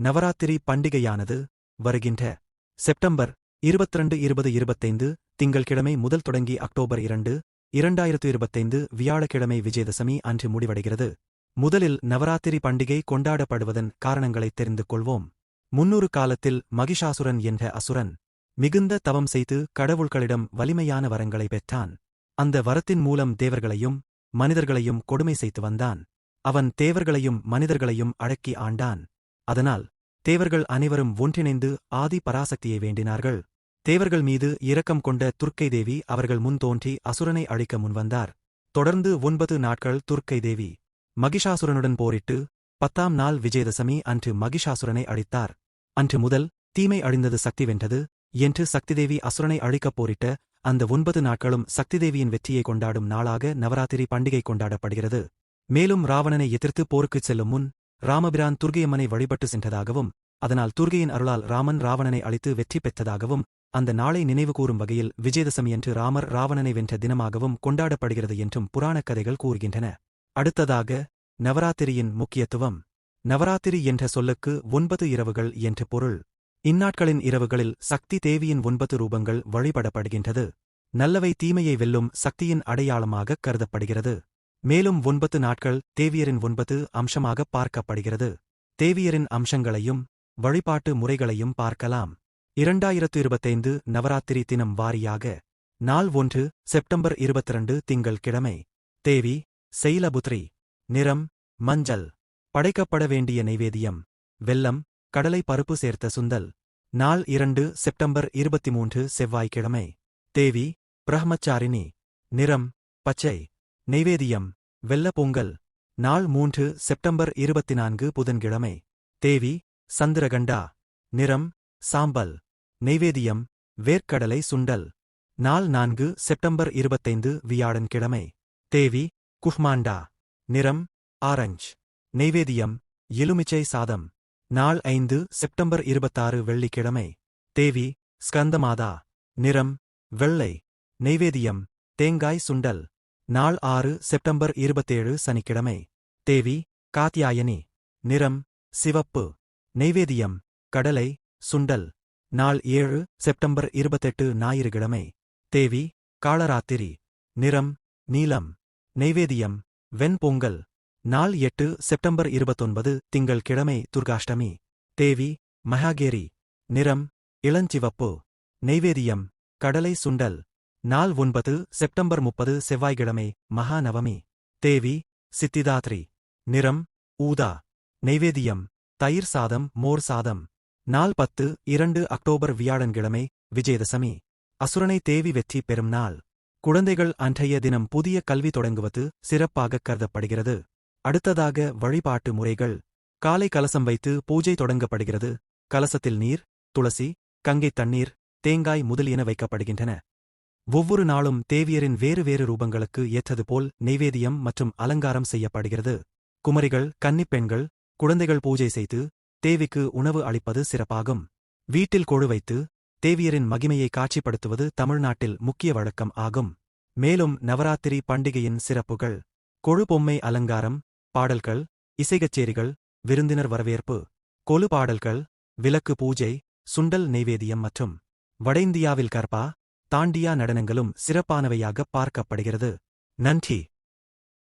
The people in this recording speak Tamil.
நவராத்திரி பண்டிகையானது வருகின்ற செப்டம்பர் இருபத்திரண்டு இருபது இருபத்தைந்து திங்கள்கிழமை முதல் தொடங்கி அக்டோபர் இரண்டு இரண்டாயிரத்து இருபத்தைந்து வியாழக்கிழமை விஜயதசமி அன்று முடிவடைகிறது. முதலில் நவராத்திரி பண்டிகை கொண்டாடப்படுவதன் காரணங்களைத் தெரிந்து கொள்வோம். முன்னூறு காலத்தில் மகிஷாசுரன் என்ற அசுரன் மிகுந்த தவம் செய்து கடவுள்களிடம் வலிமையான வரங்களை பெற்றான். அந்த வரத்தின் மூலம் தேவர்களையும் மனிதர்களையும் கொடுமை செய்து வந்தான். அவன் தேவர்களையும் மனிதர்களையும் அடக்கி ஆண்டான். அதனால் தேவர்கள் அனைவரும் ஒன்றிணைந்து ஆதி பராசக்தியை வேண்டினார்கள். தேவர்கள் மீது இரக்கம் கொண்ட துர்க்கை தேவி அவர்கள் முன் தோன்றி அசுரனை அழிக்க முன்வந்தார் தொடர்ந்து ஒன்பது நாட்கள் துர்க்கை தேவி மகிஷாசுரனுடன் போரிட்டு பத்தாம் நாள் விஜயதசமி அன்று மகிஷாசுரனை அழித்தார். அன்று முதல் தீமை அழிந்தது சக்தி வென்றது. என்று சக்திதேவி அசுரனை அழிக்கப் போரிட்ட அந்த ஒன்பது நாட்களும் சக்திதேவியின் வெற்றியை கொண்டாடும் நாளாக நவராத்திரி பண்டிகை கொண்டாடப்படுகிறது. மேலும் ராவணனை எதிர்த்து போருக்குச் செல்லும் முன் ராமபிரான் துர்கையம்மனை வழிபட்டு சென்றதாகவும் அதனால் துர்கையின் அருளால் ராமன் ராவணனை அழித்து வெற்றி பெற்றதாகவும் அந்த நாளை நினைவுகூரும் வகையில் விஜயதசமி என்று ராமர் ராவணனை வென்ற தினமாகவும் கொண்டாடப்படுகிறது என்றும் புராணக் கதைகள் கூறுகின்றன. அடுத்ததாக நவராத்திரியின் முக்கியத்துவம். நவராத்திரி என்ற சொல்லுக்கு ஒன்பது இரவுகள் என்று பொருள். இந்நாட்களின் இரவுகளில் சக்தி தேவியின் ஒன்பது ரூபங்கள் வழிபடப்படுகின்றது. நல்லவை தீமையை வெல்லும் சக்தியின் அடையாளமாகக் கருதப்படுகிறது. மேலும் ஒன்பது நாட்கள் தேவியரின் ஒன்பது அம்சமாக பார்க்கப்படுகிறது. தேவியரின் அம்சங்களையும் வழிபாட்டு முறைகளையும் பார்க்கலாம். இரண்டாயிரத்து இருபத்தைந்து நவராத்திரி தினம் வாரியாக நாள் ஒன்று செப்டம்பர் இருபத்திரண்டு திங்கள் கிழமை தேவி செயலபுத்ரி நிறம் மஞ்சள். படைக்கப்பட வேண்டிய நைவேதியம் வெல்லம் கடலை பருப்பு சேர்த்த சுந்தல் நாள் இரண்டு செப்டம்பர் இருபத்தி மூன்று செவ்வாய்க்கிழமை. தேவி பிரஹ்மச்சாரிணி நிறம் பச்சை. நெய்வேதியம் வெள்ள பொங்கல் நாள் மூன்று செப்டம்பர் இருபத்தி நான்கு புதன்கிழமை. தேவி சந்திரகண்டா நிறம் சாம்பல். நெய்வேதியம் வேர்க்கடலை சுண்டல். நாள் நான்கு செப்டம்பர் இருபத்தைந்து வியாழன்கிழமை. தேவி குஹ்மாண்டா. நிறம் ஆரஞ்ச். நெய்வேதியம் எலுமிச்சை சாதம். நாள் ஐந்து செப்டம்பர் இருபத்தாறு வெள்ளிக்கிழமை. தேவி ஸ்கந்தமாதா. நிறம் வெள்ளை. நெய்வேதியம் தேங்காய் சுண்டல். நாள் ஆறு செப்டம்பர் இருபத்தேழு சனிக்கிழமை. தேவி காத்யாயனி நிறம் சிவப்பு. நெய்வேதியம் கடலை சுண்டல். நாள் ஏழு செப்டம்பர் இருபத்தெட்டு ஞாயிறுகிழமை தேவி காளராத்திரி நிறம் நீலம். நெய்வேதியம் வெண்பொங்கல். நாள் எட்டு செப்டம்பர் இருபத்தொன்பது திங்கள் கிழமை துர்காஷ்டமி. தேவி மகாகேரி. நிறம் இளஞ்சிவப்பு. நெய்வேதியம் கடலை சுண்டல். நாள் ஒன்பது செப்டம்பர் முப்பது செவ்வாய்க்கிழமை மகாநவமி. தேவி சித்திதாத்ரி. நிறம் ஊதா. நெய்வேதியம் தயிர் சாதம் மோர் சாதம். நாள் பத்து இரண்டு அக்டோபர் வியாழன்கிழமை விஜயதசமி. அசுரனை தேவி வெற்றி பெறும் நாள். குழந்தைகள் அன்றைய தினம் புதிய கல்வி தொடங்குவது சிறப்பாகக் கருதப்படுகிறது. அடுத்ததாக வழிபாட்டு முறைகள். காலை கலசம் வைத்து பூஜை தொடங்கப்படுகிறது. கலசத்தில் நீர் துளசி கங்கை தண்ணீர் தேங்காய் முதலியன வைக்கப்படுகின்றன. ஒவ்வொரு நாளும் தேவியரின் வேறு வேறு ரூபங்களுக்கு ஏற்றது போல் நெய்வேதியம் மற்றும் அலங்காரம் செய்யப்படுகிறது. குமரிகள் கன்னிப்பெண்கள் குழந்தைகள் பூஜை செய்து தேவிக்கு உணவு அளிப்பது சிறப்பாகும். வீட்டில் கொழு வைத்து தேவியரின் மகிமையை காட்சிப்படுத்துவது தமிழ்நாட்டில் முக்கிய வழக்கம் ஆகும். மேலும் நவராத்திரி பண்டிகையின் சிறப்புகள் கொழு பொம்மை அலங்காரம் பாடல்கள் இசைகச்சேரிகள் விருந்தினர் வரவேற்பு கொலு பாடல்கள் விளக்கு பூஜை சுண்டல் நெய்வேதியம் மற்றும் வட இந்தியாவில் கர்பா தாண்டியா நடனங்களும் சிறப்பானவையாக பார்க்கப்படுகிறது. நன்றி!